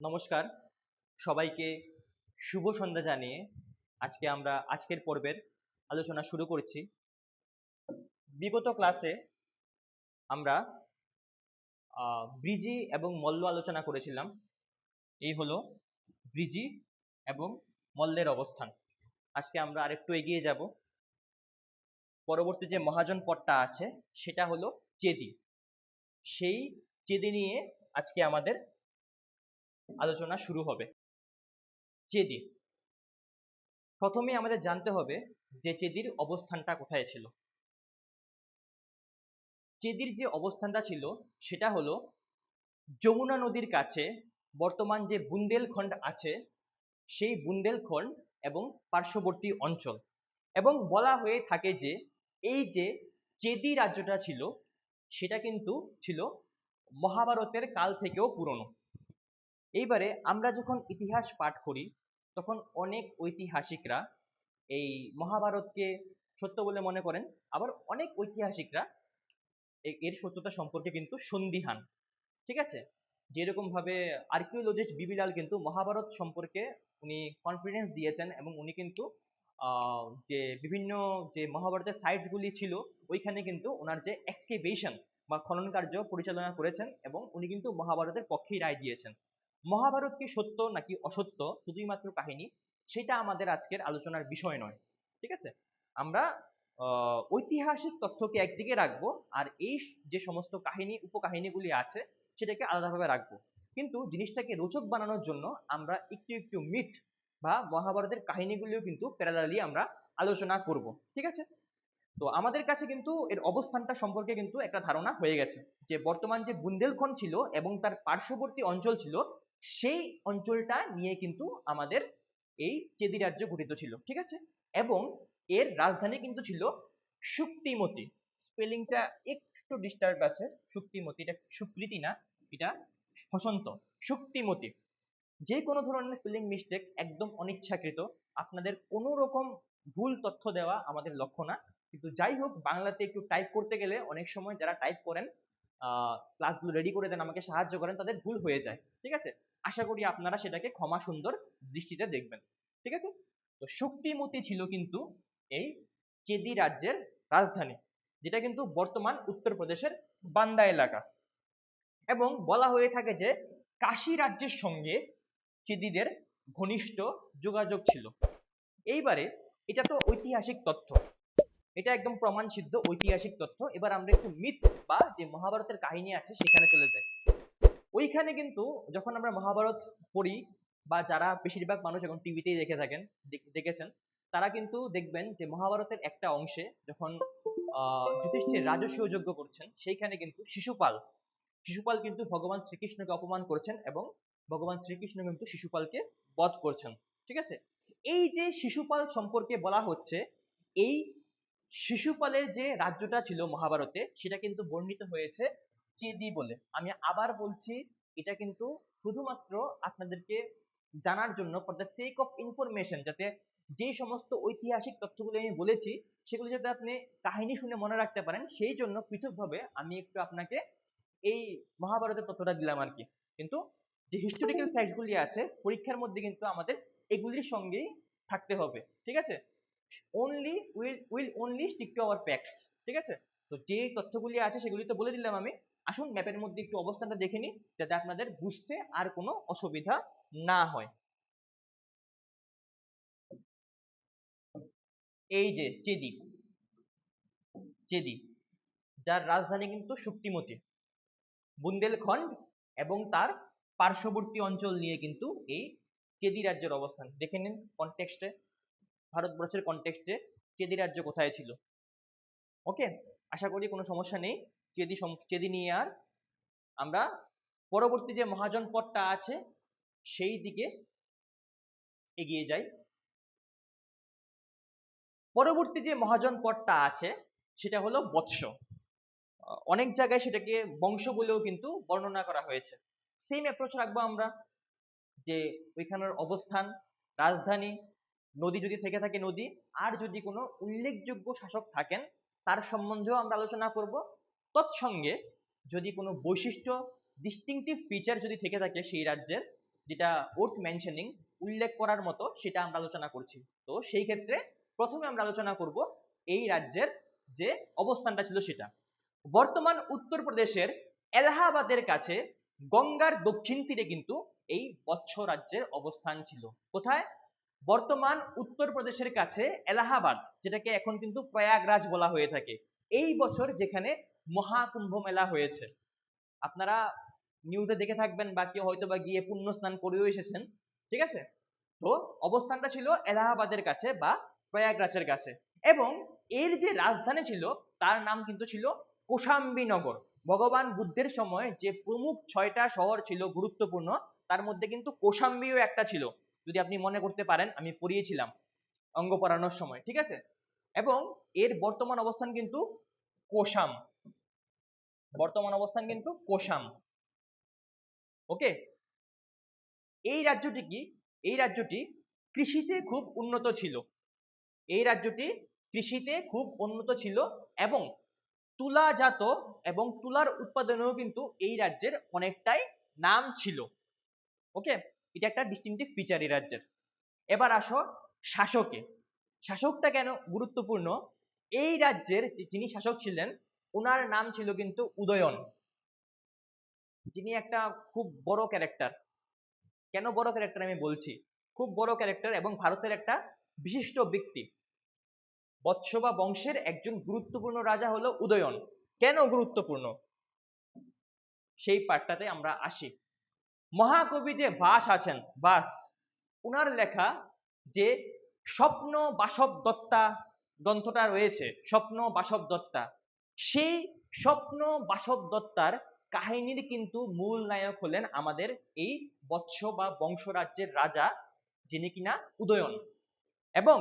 নমস্কার। সবাইকে শুভ সন্ধ্যা জানিয়ে আজকে আমরা আজকের পর্বের আলোচনা শুরু করছি। বিগত ক্লাসে আমরা ব্রিজি এবং মল্ল আলোচনা করেছিলাম। এই হলো ব্রিজি এবং মল্লের অবস্থান। আজকে আমরা আরেকটু এগিয়ে যাব। পরবর্তী যে মহাজন পট্টা আছে, সেটা হলো চেদি। সেই চেদি নিয়ে আজকে আমাদের আলোচনা শুরু হবে। চেদি প্রথমে আমাদের জানতে হবে যে চেদির অবস্থানটা কোথায় ছিল। চেদির যে অবস্থানটা ছিল, সেটা হলো যমুনা নদীর কাছে বর্তমান যে বুন্দেলখণ্ড আছে, সেই বুন্দেলখণ্ড এবং পার্শ্ববর্তী অঞ্চল। এবং বলা হয়ে থাকে যে, এই যে চেদি রাজ্যটা ছিল, সেটা কিন্তু ছিল মহাভারতের কাল থেকেও পুরনো। এইবারে আমরা যখন ইতিহাস পাঠ করি, তখন অনেক ঐতিহাসিকরা এই মহাভারতকে সত্য বলে মনে করেন, আবার অনেক ঐতিহাসিকরা এর সত্যতা সম্পর্কে কিন্তু সন্দিহান। ঠিক আছে? যেরকম ভাবে আর্কিওলজিস্ট বিবিলাল কিন্তু মহাভারত সম্পর্কে উনি কনফিডেন্স দিয়েছেন এবং উনি কিন্তু যে বিভিন্ন যে মহাভারতের সাইটসগুলি ছিল, ওইখানে কিন্তু ওনার যে এক্সকেভেশন বা খনন কার্য পরিচালনা করেছেন এবং উনি কিন্তু মহাভারতের পক্ষেই রায় দিয়েছেন। মহাভারত কি সত্য নাকি অসত্য শুধুই মাত্র কাহিনী? সেটা আমাদের আজকের আলোচনার বিষয় নয়, ঠিক আছে? আমরা ঐতিহাসিক তথ্যকে একদিকে রাখব আর এই যে সমস্ত কাহিনী, উপকাহিনীগুলি আছে, সেটাকে আলাদাভাবে রাখব। কিন্তু জিনিসটাকে রোচক বানানোর জন্য আমরা একটু একটু মিথ বা মহাভারতের কাহিনীগুলিও কিন্তু প্যারালালি আমরা আলোচনা করব, ঠিক আছে? তো আমাদের কাছে কিন্তু এর অবস্থানটা সম্পর্কে কিন্তু একটা ধারণা হয়ে গেছে যে বর্তমান যে বুন্দেলখণ্ড ছিল এবং তার পার্শ্ববর্তী অঞ্চল ছিল সেই অঞ্চলটা নিয়ে কিন্তু আমাদের এই চেদি রাজ্য গঠিত ছিল, ঠিক আছে? এবং এর রাজধানী কিন্তু ছিল শুক্তিমতি। স্পেলিংটা একটু ডিস্টার্ব আছে, শুক্তিমতি, এটা সুকৃতি না, এটা হসন্ত। শুক্তিমতি, যে কোনো ধরনের স্পেলিং মিস্টেক একদম অনিচ্ছাকৃত, আপনাদের কোনো রকম ভুল তথ্য দেওয়া আমাদের লক্ষ্য না। কিন্তু যাই হোক, বাংলাতে একটু টাইপ করতে গেলে অনেক সময় যারা টাইপ করেন ক্লাসগুলো রেডি করে দেন, আমাকে সাহায্য করেন, তাদের ভুল হয়ে যায়, ঠিক আছে? আশা করি আপনারা সেটাকে ক্ষমা সুন্দর দৃষ্টিতে দেখবেন। ঠিক আছে? তো শক্তিমতি ছিল কিন্তু এই চেদি রাজ্যের রাজধানী, যেটা কিন্তু বর্তমান উত্তরপ্রদেশের বান্দা এলাকা। এবং বলা হয়ে থাকে যে কাশী রাজ্যের সঙ্গে চেদিদের ঘনিষ্ঠ যোগাযোগ ছিল। এইবারে এটা তো ঐতিহাসিক তথ্য। এটা একদম প্রমাণ সিদ্ধ ঐতিহাসিক তথ্য। এবার আমরা একটু মিথ বা যে মহাভারতের কাহিনী আছে সেখানে চলে যাই। ওইখানে কিন্তু যখন আমরা মহাভারত পড়ি বা যারা বেশিরভাগ মানুষ এখন টিভিতেই দেখে থাকেন দেখেছেন, তারা কিন্তু দেখবেন যে মহাভারতের একটা অংশে যখন যুধিষ্ঠির রাজস্ব যজ্ঞ করছেন, সেইখানে কিন্তু শিশুপাল শিশুপাল কিন্তু ভগবান শ্রীকৃষ্ণকে অপমান করেছেন এবং ভগবান শ্রীকৃষ্ণ কিন্তু শিশুপালকে বধ করছেন, ঠিক আছে? এই যে শিশুপাল সম্পর্কে বলা হচ্ছে, এই শিশুপালের যে রাজ্যটা ছিল মহাভারতে, সেটা কিন্তু বর্ণিত হয়েছে চেদি বলে। আমি আবার বলছি, এটা কিন্তু শুধুমাত্র আপনাদেরকে জানার জন্য for the sake of information যাতে যে সমস্ত ঐতিহাসিক তথ্যগুলো আমি বলেছি, সেগুলো যাতে আপনি কাহিনী শুনে মনে রাখতে পারেন, সেই জন্য পৃথকভাবে আমি একটু আপনাকে এই মহাভারতের তথ্যটা দিলাম আর কি। কিন্তু যে হিস্টোরিক্যাল ফ্যাক্টস গুলি আছে, পরীক্ষার মধ্যে কিন্তু আমাদের এগুলির সঙ্গেই থাকতে হবে, ঠিক আছে? Only will will only stick to our facts ঠিক আছে? তো যে তথ্যগুলি আছে, সেগুলি তো বলে দিলাম আমি। আসুন ম্যাপের মধ্যে একটু অবস্থানটা দেখে নিই, যাতে আপনাদের বুঝতে আর কোনো অসুবিধা না হয়। এই যে চেদি চেদি, যার রাজধানী কিন্তু শুক্তিমতি, বুন্দেলখণ্ড এবং তার পার্শ্ববর্তী অঞ্চল নিয়ে কিন্তু এই চেদি রাজ্যের অবস্থান। দেখে নিন কনটেক্সটে ভারতবর্ষের কনটেক্সটে চেদি রাজ্য কোথায় ছিল। ওকে আশা করি কোনো সমস্যা নেই। চেদি চেদি নিয়ে আর আমরা পরবর্তী যে মহাজন পথটা আছে, সেই দিকে এগিয়ে যাই। পরবর্তী যে মহাজন পথটা আছে, সেটা হলো বৎস। অনেক জায়গায় সেটাকে বংশ বলেও কিন্তু বর্ণনা করা হয়েছে। সেম অ্যাপ্রোচ রাখব আমরা, যে ওইখানের অবস্থান, রাজধানী, নদী যদি থেকে থাকে নদী, আর যদি কোনো উল্লেখযোগ্য শাসক থাকেন, তার সম্বন্ধেও আমরা আলোচনা করব। তৎসঙ্গে যদি কোনো বৈশিষ্ট্য ডিস্টিংটিভ ফিচার যদি থেকে থাকে সেই রাজ্যের, যেটা ওর্থ মেনশনিং উল্লেখ করার মতো, সেটা আমরা আলোচনা করছি। তো সেই ক্ষেত্রে প্রথমে আমরা আলোচনা করব এই রাজ্যের যে অবস্থানটা ছিল সেটা। বর্তমান উত্তরপ্রদেশের এলাহাবাদের কাছে গঙ্গার দক্ষিণ তীরে কিন্তু এই বচ্ছ রাজ্যের অবস্থান ছিল। কোথায়? বর্তমান উত্তরপ্রদেশের কাছে এলাহাবাদ, যেটাকে এখন কিন্তু প্রয়াগরাজ বলা হয়ে থাকে। এই বছর যেখানে মহাকুম্ভ মেলা হয়েছে। আপনারা নিউজে দেখে থাকবেন বা কেউ হয়তো বা গিয়ে পুণ্য স্নান করেও এসেছেন, ঠিক আছে? তো অবস্থানটা ছিল এলাহাবাদের কাছে বা প্রয়াগরাজের কাছে এবং এর যে রাজধানী ছিল তার নাম কিন্তু ছিল কোশাম্বীনগর ভগবান বুদ্ধের সময় যে প্রমুখ ছয়টা শহর ছিল গুরুত্বপূর্ণ, তার মধ্যে কিন্তু কোশাম্বীও একটা ছিল। যদি আপনি মনে করতে পারেন, আমি পড়িয়েছিলাম অঙ্গ পড়ানোর সময়, ঠিক আছে? এবং এর বর্তমান অবস্থান কিন্তু কোশাম। বর্তমান অবস্থান কিন্তু কোশাম ওকে এই রাজ্যটি কি? এই রাজ্যটি কৃষিতে খুব উন্নত ছিল। এই রাজ্যটি কৃষিতে খুব উন্নত ছিল এবং তুলাজাত এবং তুলার উৎপাদনেও কিন্তু এই রাজ্যের অনেকটাই নাম ছিল। ওকে এটা একটা ডিস্টিংটিভ ফিচার এই রাজ্যের। এবার আসো শাসকে। শাসকটা কেন গুরুত্বপূর্ণ? এই রাজ্যের যিনি শাসক ছিলেন ওনার নাম ছিল কিন্তু উদয়ন। যিনি একটা খুব বড় ক্যারেক্টার কেন বড় ক্যারেক্টার আমি বলছি? খুব বড় ক্যারেক্টার এবং ভারতের একটা বিশিষ্ট ব্যক্তি। বৎসবা বংশের একজন গুরুত্বপূর্ণ রাজা হলো উদয়ন। কেন গুরুত্বপূর্ণ? সেই পাঠটাতে আমরা আসি। মহাকবি যে বাস আছেন, বাস, উনার লেখা যে স্বপ্ন বাসব দত্তা গ্রন্থটা রয়েছে, স্বপ্ন বাসব দত্তা সেই স্বপ্ন বাসব দত্তার কাহিনীর কিন্তু মূল নায়ক হলেন আমাদের এই বৎস বা বংশরাজ্যের রাজা, যিনি কিনা উদয়ন। এবং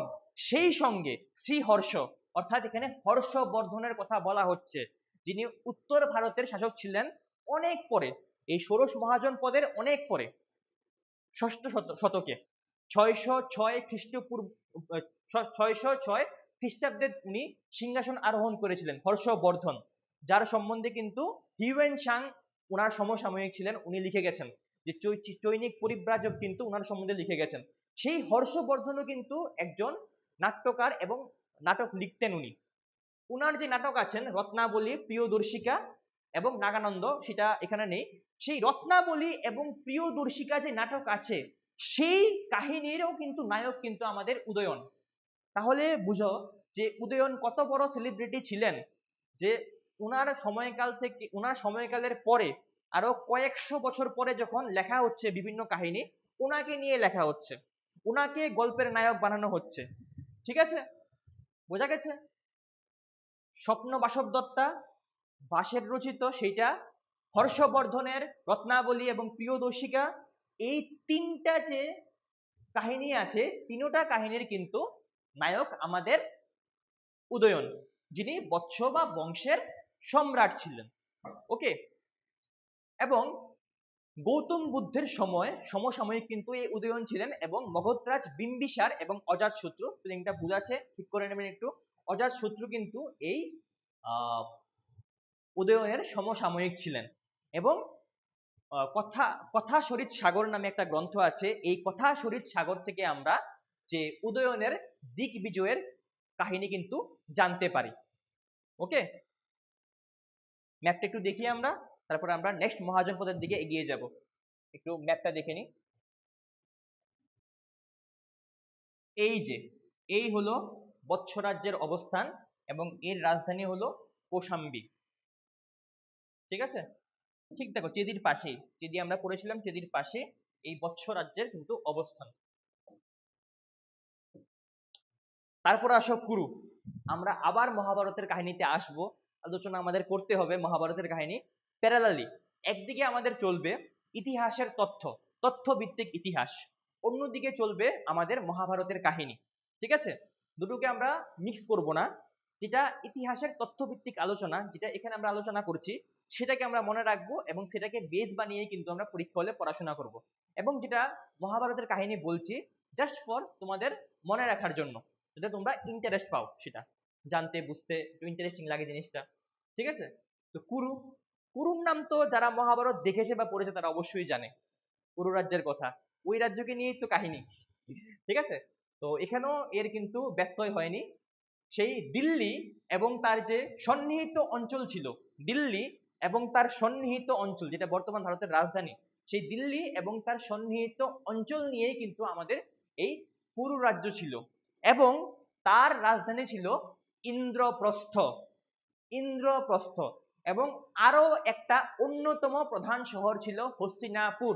সেই সঙ্গে শ্রীহর্ষ, অর্থাৎ এখানে হর্ষবর্ধনের কথা বলা হচ্ছে, যিনি উত্তর ভারতের শাসক ছিলেন অনেক পরে, এই ষোড়শ মহাজন পদের অনেক পরে, ষষ্ঠ শতকে। ছয়শো ছয় খ্রিস্টপূর্ব, ছয়শো ছয় খ্রিস্টাব্দে উনি সিংহাসন আরোহণ করেছিলেন, হর্ষবর্ধন। যার সম্বন্ধে কিন্তু হিউয়েন সাং ওনার সমসাময়িক ছিলেন, উনি লিখে গেছেন। যে চৈনিক পরিব্রাজক কিন্তু ওনার সম্বন্ধে লিখে গেছেন। সেই হর্ষবর্ধনও কিন্তু একজন নাট্যকার এবং নাটক লিখতেন উনি। উনার যে নাটক আছেন, রত্নাবলী, প্রিয়দর্শিকা এবং নাগানন্দ, সেটা এখানে নেই। সেই রত্নাবলী এবং প্রিয়দর্শিকা যে নাটক আছে, সেই কাহিনীরও কিন্তু নায়ক কিন্তু আমাদের উদয়ন। তাহলে বুঝো যে উদয়ন কত বড় সেলিব্রিটি ছিলেন যে উনার সময়কাল থেকে, উনার সময়কালের পরে, আরও কয়েকশো বছর পরে যখন লেখা হচ্ছে বিভিন্ন কাহিনী ওনাকে নিয়ে লেখা হচ্ছে। ওনাকে গল্পের নায়ক বানানো হচ্ছে। ঠিক আছে? বোঝা গেছে? স্বপ্ন বাসব দত্তা বাসের রচিত সেইটা, হর্ষবর্ধনের রত্নাবলী এবং প্রিয়দর্শিকা, এই তিনটা যে কাহিনী আছে, তিনোটা কাহিনীর কিন্তু নায়ক আমাদের উদয়ন, যিনি বৎস বা বংশের সম্রাট ছিলেন। ওকে এবং গৌতম বুদ্ধের সময়, সমসাময়িক কিন্তু এই উদয়ন ছিলেন এবং মগধরাজ বিম্বিসার এবং অজাত শত্রু স্পেলিংটা বুঝাচ্ছে ঠিক করে নেবেন একটু। অজাত শত্রু কিন্তু এই উদয়নের সমসাময়িক ছিলেন। এবং কথা কথা শরীর সাগর নামে একটা গ্রন্থ আছে, এই কথা শরীর সাগর থেকে আমরা যে উদয়নের দিক বিজয়ের কাহিনী কিন্তু জানতে পারি। ওকে ম্যাপটা একটু দেখি আমরা, তারপরে আমরা নেক্সট মহাজনপদের দিকে এগিয়ে যাব। একটু ম্যাপটা দেখে নিই এই যে, এই হলো বৎস রাজ্যের অবস্থান এবং এর রাজধানী হলো কোশাম্বি। ঠিক আছে? ঠিক দেখো, চেদির পাশে চেদি আমরা পড়েছিলাম চেদির পাশে এই বৎস রাজ্যের কিন্তু অবস্থান। তারপর আসো কুরু। আমরা আবার মহাভারতের কাহিনীতে আসব। আলোচনা আমাদের করতে হবে মহাভারতের কাহিনী। প্যারালালি, একদিকে আমাদের চলবে ইতিহাসের তথ্য তথ্য ভিত্তিক ইতিহাস। অন্যদিকে চলবে আমাদের মহাভারতের কাহিনী। ঠিক আছে? দুটোকে আমরা মিক্স করব না। যেটা ইতিহাসের তথ্যভিত্তিক আলোচনা, যেটা এখানে আমরা আলোচনা করছি, সেটাকে আমরা মনে রাখব এবং সেটাকে বেস বানিয়ে কিন্তু আমরা পরীক্ষা হলে পড়াশোনা করব। এবং যেটা মহাভারতের কাহিনী বলছি জাস্ট ফর তোমাদের মনে রাখার জন্য। যাতে তোমরা ইন্টারেস্ট পাও সেটা। জানতে, বুঝতে, একটু ইন্টারেস্টিং লাগে জিনিসটা। ঠিক আছে? তো কুরু, কুরুর নাম তো যারা মহাভারত দেখেছে বা পড়েছে তারা অবশ্যই জানে। পুরো রাজ্যের কথা। ওই রাজ্যকে নিয়েই তো কাহিনী। ঠিক আছে? তো এখানেও এর কিন্তু ব্যত্যয় হয়নি। সেই দিল্লি এবং তার যে সন্নিহিত অঞ্চল ছিল, দিল্লি এবং তার সন্নিহিত অঞ্চল, যেটা বর্তমান ভারতের রাজধানী, সেই দিল্লি এবং তার সন্নিহিত অঞ্চল নিয়েই কিন্তু আমাদের এই পুরো রাজ্য ছিল। এবং তার রাজধানী ছিল ইন্দ্রপ্রস্থ। ইন্দ্রপ্রস্থ। এবং আরও একটা অন্যতম প্রধান শহর ছিল হস্তিনাপুর।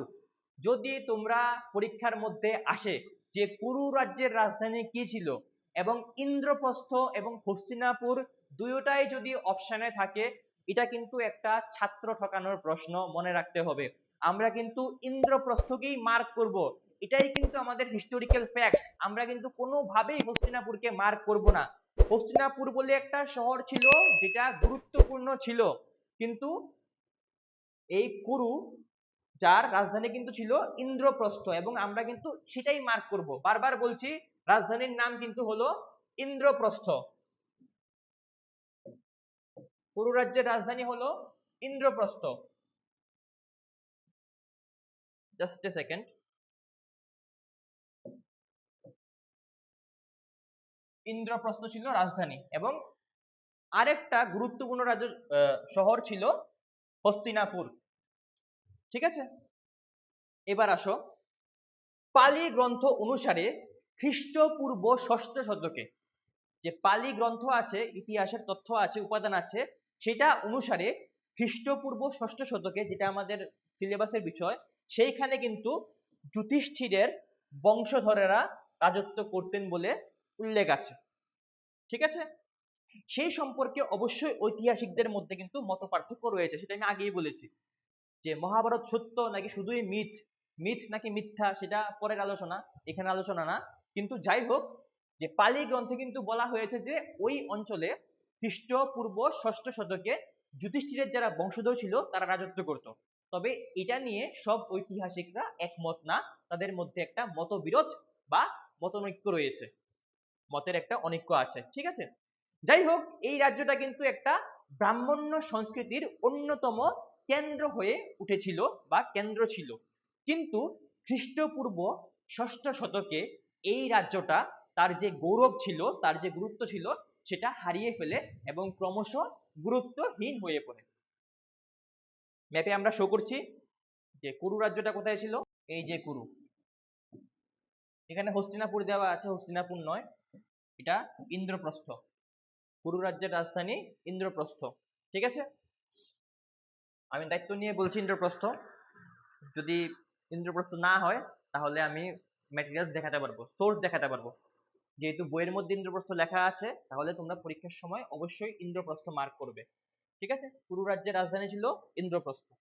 যদি তোমরা পরীক্ষার মধ্যে আসে যে কুরু রাজ্যের রাজধানী কি ছিল এবং ইন্দ্রপ্রস্থ এবং হস্তিনাপুর দুয়োটাই যদি অপশানে থাকে, এটা কিন্তু একটা ছাত্র ঠকানোর প্রশ্ন মনে রাখতে হবে। আমরা কিন্তু ইন্দ্রপ্রস্থকেই মার্ক করব। এটাই কিন্তু আমাদের হিস্টোরিক্যাল ফ্যাক্টস আমরা কিন্তু কোনোভাবেই হস্তিনাপুরকে মার্ক করব না। হস্তিনাপুর বলে একটা শহর ছিল যেটা গুরুত্বপূর্ণ ছিল। কিন্তু এই কুরু যার রাজধানী কিন্তু ছিল ইন্দ্রপ্রস্থ এবং আমরা কিন্তু সেটাই মার্ক করব। বারবার বলছি, রাজধানীর নাম কিন্তু হলো ইন্দ্রপ্রস্থ। কুরু রাজ্যের রাজধানী হলো Indraprastha. Just a second Indraprastha ছিল রাজধানী এবং আরেকটা গুরুত্বপূর্ণ রাজ্য শহর ছিল হস্তিনাপুর। ঠিক আছে? এবার আসো। পালি গ্রন্থ অনুসারে খ্রিস্টপূর্ব ষষ্ঠ শতকে যে পালি গ্রন্থ আছে, ইতিহাসের তথ্য আছে, উপাদান আছে, সেটা অনুসারে খ্রিস্টপূর্ব ষষ্ঠ শতকে যেটা আমাদের সিলেবাসের বিষয়, সেইখানে কিন্তু যুধিষ্ঠিরের বংশধরেরা রাজত্ব করতেন বলে উল্লেখ আছে। ঠিক আছে? সেই সম্পর্কে অবশ্যই ঐতিহাসিকদের মধ্যে কিন্তু মত পার্থক্য রয়েছে, সেটা আমি আগেই বলেছি। যে মহাভারত সত্য নাকি শুধুই মিথ? মিথ নাকি মিথ্যা? সেটা পরের আলোচনা, এখানে আলোচনা না। কিন্তু যাই হোক, যে পালি গ্রন্থে কিন্তু বলা হয়েছে যে ওই অঞ্চলে খ্রিস্টপূর্ব ষষ্ঠ শতকে যুধিষ্ঠিরের যারা বংশধর ছিল, তারা রাজত্ব করত। তবে এটা নিয়ে সব ঐতিহাসিকরা একমত না। তাদের মধ্যে একটা মতবিরোধ বা মতনৈক্য রয়েছে। মতের একটা অনৈক্য আছে, ঠিক আছে? যাই হোক, এই রাজ্যটা কিন্তু একটা ব্রাহ্মণ্য সংস্কৃতির অন্যতম কেন্দ্র হয়ে উঠেছিল বা কেন্দ্র ছিল। কিন্তু খ্রিস্টপূর্ব ষষ্ঠ শতকে এই রাজ্যটা তার যে গৌরব ছিল, তার যে গুরুত্ব ছিল, সেটা হারিয়ে ফেলে এবং ক্রমশ গুরুত্বহীন হয়ে পড়ে। ম্যাপে আমরা শো করছি যে কুরু রাজ্যটা কোথায় ছিল? এই যে কুরু। এখানে হস্তিনাপুর দেওয়া আছে, হস্তিনাপুর নয়। এটা ইন্দ্রপ্রস্থ। কুরু রাজ্যের রাজধানী ইন্দ্রপ্রস্থ। ঠিক আছে? আমি দায়িত্ব নিয়ে বলছি ইন্দ্রপ্রস্থ। যদি ইন্দ্রপ্রস্থ না হয়, তাহলে আমি ম্যাটেরিয়ালস দেখাতে পারব সোর্স দেখাতে পারব। যেহেতু বইয়ের মধ্যে ইন্দ্রপ্রস্থ লেখা আছে, তাহলে তোমরা পরীক্ষার সময় অবশ্যই ইন্দ্রপ্রস্থ মার্ক করবে। ঠিক আছে? পুরু রাজ্যের রাজধানী ছিল ইন্দ্রপ্রস্থ।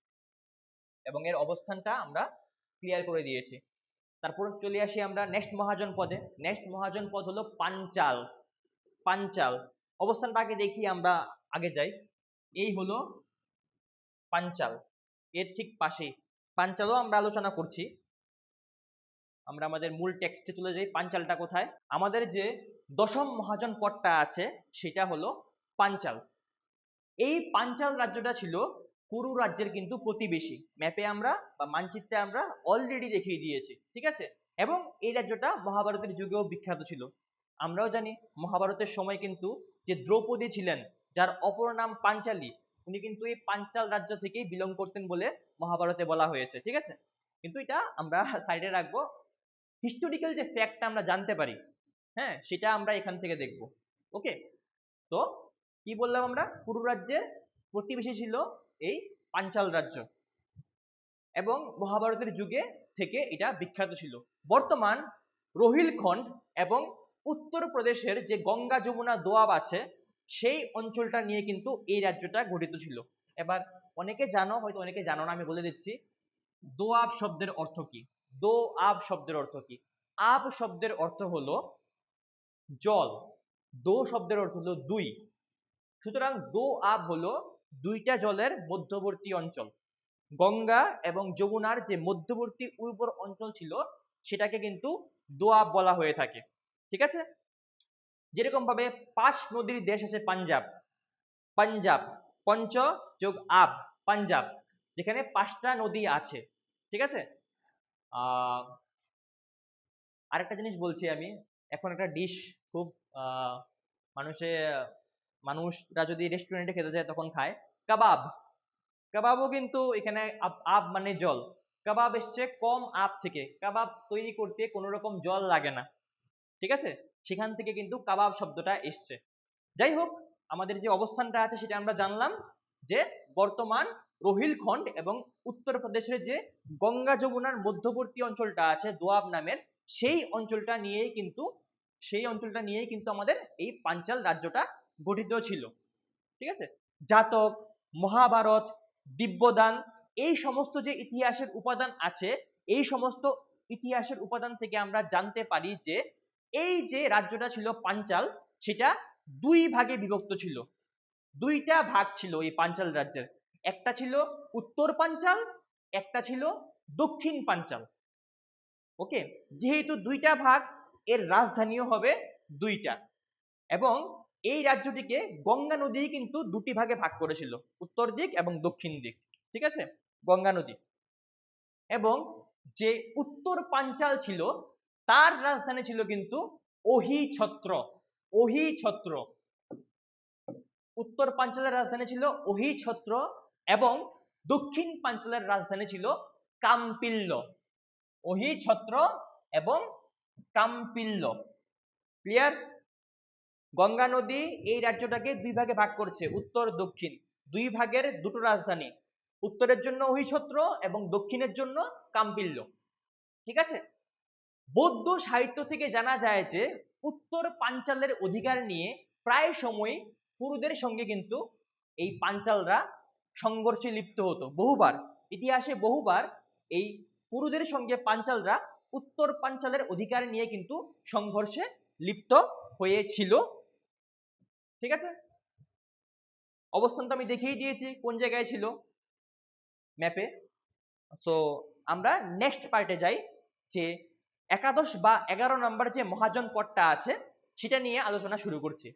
এবং এর অবস্থানটা আমরা ক্লিয়ার করে দিয়েছি। তারপর চলে আসি আমরা নেক্সট মহাজন পদে। নেক্সট মহাজন পদ হলো পাঞ্চাল। পাঞ্চাল। অবস্থানটাকে দেখি আমরা আগে যাই। এই হলো পাঞ্চাল। এর ঠিক পাশেই। পাঞ্চালও আমরা আলোচনা করছি। আমরা আমাদের মূল টেক্সটে চলে যাই, পাঞ্চালটা কোথায়? আমাদের যে দশম মহাজন পদটা আছে, সেটা হলো পাঞ্চাল। এই পাঞ্চাল রাজ্যটা ছিল কুরু রাজ্যের কিন্তু প্রতিবেশী। ম্যাপে আমরা বা মানচিত্রে আমরা অলরেডি দেখিয়ে দিয়েছি, ঠিক আছে? এবং এই রাজ্যটা মহাভারতের যুগেও বিখ্যাত ছিল। আমরাও জানি, মহাভারতের সময় কিন্তু যে দ্রৌপদী ছিলেন, যার অপর নাম পাঞ্চালী, উনি কিন্তু এই পাঞ্চাল রাজ্য থেকেই বিলং করতেন বলে মহাভারতে বলা হয়েছে, ঠিক আছে? কিন্তু এটা আমরা সাইডে রাখব। হিস্টোরিক্যাল যে ফ্যাক্টটা আমরা জানতে পারি হ্যাঁ সেটা আমরা এখান থেকে দেখব ওকে তো কি বললাম আমরা? পুরু রাজ্যের প্রতিবেশী ছিল এই পাঞ্চাল রাজ্য। এবং মহাভারতের যুগে থেকে এটা বিখ্যাত ছিল। বর্তমান রোহিলখণ্ড এবং উত্তরপ্রদেশের যে গঙ্গা যমুনা দোয়াব আছে, সেই অঞ্চলটা নিয়ে কিন্তু এই রাজ্যটা গঠিত ছিল। এবার অনেকে জানো, হয়তো অনেকে জানো না, আমি বলে দিচ্ছি। দোয়াব শব্দের অর্থ কি? দো আব শব্দের অর্থ কি? আব শব্দের অর্থ হলো জল। দো শব্দের অর্থ হলো দুই। সুতরাং দো আব হলো দুইটা জলের মধ্যবর্তী অঞ্চল। গঙ্গা এবং যমুনার যে মধ্যবর্তী উর্বর অঞ্চল ছিল, সেটাকে কিন্তু দোয়াব বলা হয়ে থাকে। ঠিক আছে? যেরকম ভাবে পাঁচ নদীর দেশ আছে পাঞ্জাব। পাঞ্জাব, পঞ্চ যোগ আব, পাঞ্জাব, যেখানে পাঁচটা নদী আছে। ঠিক আছে? আরেকটা জিনিস বলছি আমি। এখন একটা ডিশ খুব মানুষে মানুষরা যদি রেস্টুরেন্টে খেতে যায় তখন খায়। কাবাব। কাবাবও কিন্তু এখানে আব মানে জল। কাবাব এসছে কম আব থেকে। কাবাব তৈরি করতে কোনো রকম জল লাগে না। ঠিক আছে? সেখান থেকে কিন্তু কাবাব শব্দটা এসছে। যাই হোক, আমাদের যে অবস্থানটা আছে সেটা আমরা জানলাম যে বর্তমান রোহিলখণ্ড এবং উত্তরপ্রদেশের যে গঙ্গা যমুনার মধ্যবর্তী অঞ্চলটা আছে দোয়াব নামের, সেই অঞ্চলটা নিয়েই কিন্তু, সেই অঞ্চলটা নিয়েই কিন্তু আমাদের এই পাঞ্চাল রাজ্যটা গঠিত ছিল। ঠিক আছে? জাতক, মহাভারত, দিব্যদান, এই সমস্ত যে ইতিহাসের উপাদান আছে, এই সমস্ত ইতিহাসের উপাদান থেকে আমরা জানতে পারি যে, এই যে রাজ্যটা ছিল পাঞ্চাল, সেটা দুই ভাগে বিভক্ত ছিল। দুইটা ভাগ ছিল এই পাঞ্চাল রাজ্যের। একটা ছিল উত্তর পাঞ্চাল, একটা ছিল দক্ষিণ পাঞ্চাল। ওকে? যেহেতু দুইটা ভাগ, এর রাজধানীও হবে দুইটা। এবং এই রাজ্যটিকে গঙ্গা নদী কিন্তু দুটি ভাগে ভাগ করেছিল, উত্তর দিক এবং দক্ষিণ দিক, ঠিক আছে? গঙ্গা নদী। এবং যে উত্তর পাঞ্চাল ছিল, তার রাজধানী ছিল কিন্তু ওহি ছত্র ওহি ছত্র উত্তর পাঞ্চালের রাজধানী ছিল ওহি ছত্র এবং দক্ষিণ পাঞ্চালের রাজধানী ছিল কাম্পিল্ল। ওহি ছত্র এবং কাম্পিল্ল। ক্লিয়ার? গঙ্গা নদী এই রাজ্যটাকে দুই ভাগে ভাগ করছে, উত্তর, দক্ষিণ। দুই ভাগের দুটো রাজধানী। উত্তরের জন্য অহিছত্র এবং দক্ষিণের জন্য কাম্পিল্য। ঠিক আছে? বৌদ্ধ সাহিত্য থেকে জানা যায় যে, উত্তর পাঞ্চালের অধিকার নিয়ে প্রায় সময় পুরুদের সঙ্গে কিন্তু এই পাঞ্চালরা সংঘর্ষে লিপ্ত হতো। বহুবার, ইতিহাসে বহুবার এই পুরুদের সঙ্গে পাঞ্চালরা উত্তর পাঞ্চালের অধিকার নিয়ে কিন্তু সংঘর্ষে লিপ্ত হয়েছিল। ঠিক আছে? অবস্থান তো আমি দেখিয়ে দিয়েছি কোন জায়গায় ছিল ম্যাপে সো আমরা নেক্সট পার্টে যাই যে একাদশ বা এগারো নম্বর যে মহাজন পদটা আছে, সেটা নিয়ে আলোচনা শুরু করছি।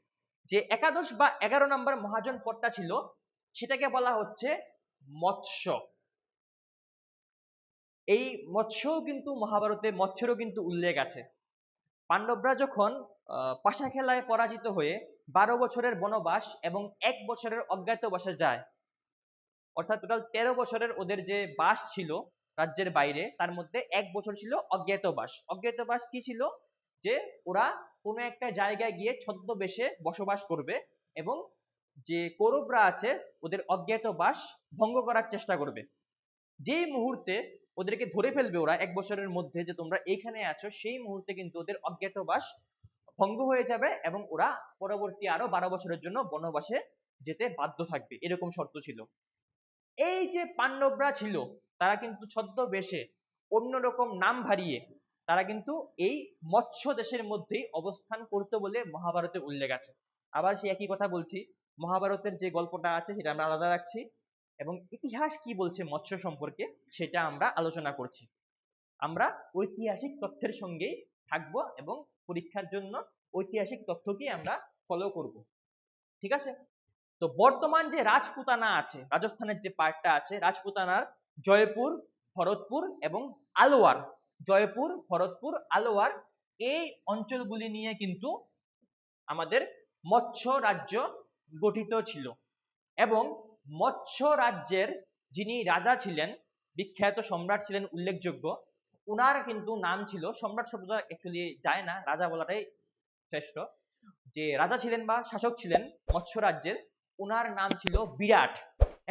যে একাদশ বা এগারো নম্বর মহাজন পদটা ছিল, সেটাকে বলা হচ্ছে মৎস্য। এই মৎস্যও কিন্তু মহাভারতে, মৎস্যেরও কিন্তু উল্লেখ আছে। পাণ্ডবরা যখন পাশা খেলায় পরাজিত হয়ে বারো বছরের বনবাস এবং এক বছরের অজ্ঞাতবাসে যায়। অর্থাৎ টোটাল তেরো বছরের ওদের যে বাস ছিল রাজ্যের বাইরে, তার মধ্যে এক বছর ছিল অজ্ঞাতবাস অজ্ঞাতবাস কি ছিল? যে ওরা কোনো একটা জায়গায় গিয়ে ছদ্মবেশে বসবাস করবে এবং যে কৌরবরা আছে, ওদের অজ্ঞাতবাস ভঙ্গ করার চেষ্টা করবে। যেই মুহূর্তে ওদেরকে ধরে ফেলবে ওরা এক বছরের মধ্যে যে তোমরা এইখানে আছো, সেই মুহূর্তে কিন্তু ওদের অজ্ঞাতবাস ভঙ্গ হয়ে যাবে এবং ওরা পরবর্তী আরও বারো বছরের জন্য বনবাসে যেতে বাধ্য থাকবে, এরকম শর্ত ছিল। এই যে পাণ্ডবরা ছিল, তারা কিন্তু ছদ্মবেশে অন্যরকম নাম ভারিয়ে তারা কিন্তু এই মৎস্য দেশের মধ্যেই অবস্থান করতো বলে মহাভারতে উল্লেখ আছে। আবার সেই একই কথা বলছি, মহাভারতের যে গল্পটা আছে সেটা আমরা আলাদা রাখছি এবং ইতিহাস কি বলছে মৎস্য সম্পর্কে সেটা আমরা আলোচনা করছি। আমরা ঐতিহাসিক তথ্যের সঙ্গেই থাকব এবং পরীক্ষার জন্য ঐতিহাসিক তথ্যকে আমরা ফলো করব। ঠিক আছে? তো বর্তমান যে রাজপুতানা আছে, রাজস্থানের যে পার্টটা আছে, রাজপুতানার জয়পুর, ভরতপুর এবং আলোয়ার, জয়পুর, ভরতপুর, আলোয়ার এই অঞ্চলগুলি নিয়ে কিন্তু আমাদের মৎস্য রাজ্য গঠিত ছিল এবং মৎস্য রাজ্যের যিনি রাজা ছিলেন, বিখ্যাত সম্রাট ছিলেন উল্লেখযোগ্য উনার কিন্তু নাম ছিল, সম্রাট শব্দটা অ্যাকচুয়ালি যায় না, রাজা বলাটাই শ্রেষ্ঠ। যে রাজা ছিলেন বা শাসক ছিলেন মৎস্য রাজ্যের ওনার নাম ছিল বিরাট।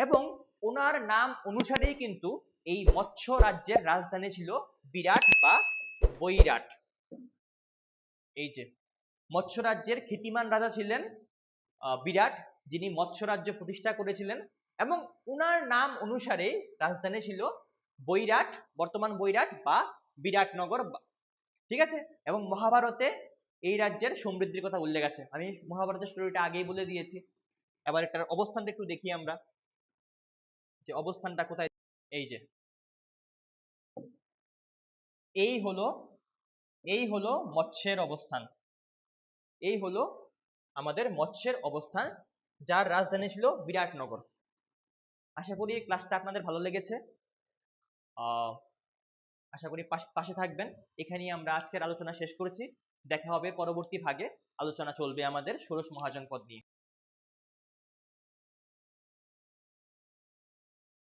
এবং ওনার নাম অনুসারেই কিন্তু এই মৎস্য রাজ্যের রাজধানী ছিল বিরাট বা বৈরাট। এই যে মৎস্য রাজ্যের খ্যাতিমান রাজা ছিলেন বিরাট, যিনি মৎস্য রাজ্য প্রতিষ্ঠা করেছিলেন। এবং উনার নাম অনুসারে রাজধানী ছিল বৈরাট, বর্তমান বৈরাট বা বিরাটনগর ঠিক আছে? এবং মহাভারতে এই রাজ্যের সমৃদ্ধির কথা উল্লেখ আছে। আমি মহাভারতের স্টোরিটা আগেই বলে দিয়েছি। এবার এটার অবস্থানটা একটু দেখি আমরা। যে অবস্থানটা কোথায়? এই যে। এই হলো এই হলো মৎস্যের অবস্থান। এই হলো আমাদের মৎস্যের অবস্থান, যার রাজধানী ছিল বিরাটনগর। আশা করি ক্লাসটা আপনাদের ভালো লেগেছে। আশা করি পাশ- থাকবেন। এখানেই আমরা আজকের আলোচনা শেষ করেছি। দেখা হবে পরবর্তী ভাগে। আলোচনা চলবে আমাদের ষোড়শ মহাজন পদ নিয়ে।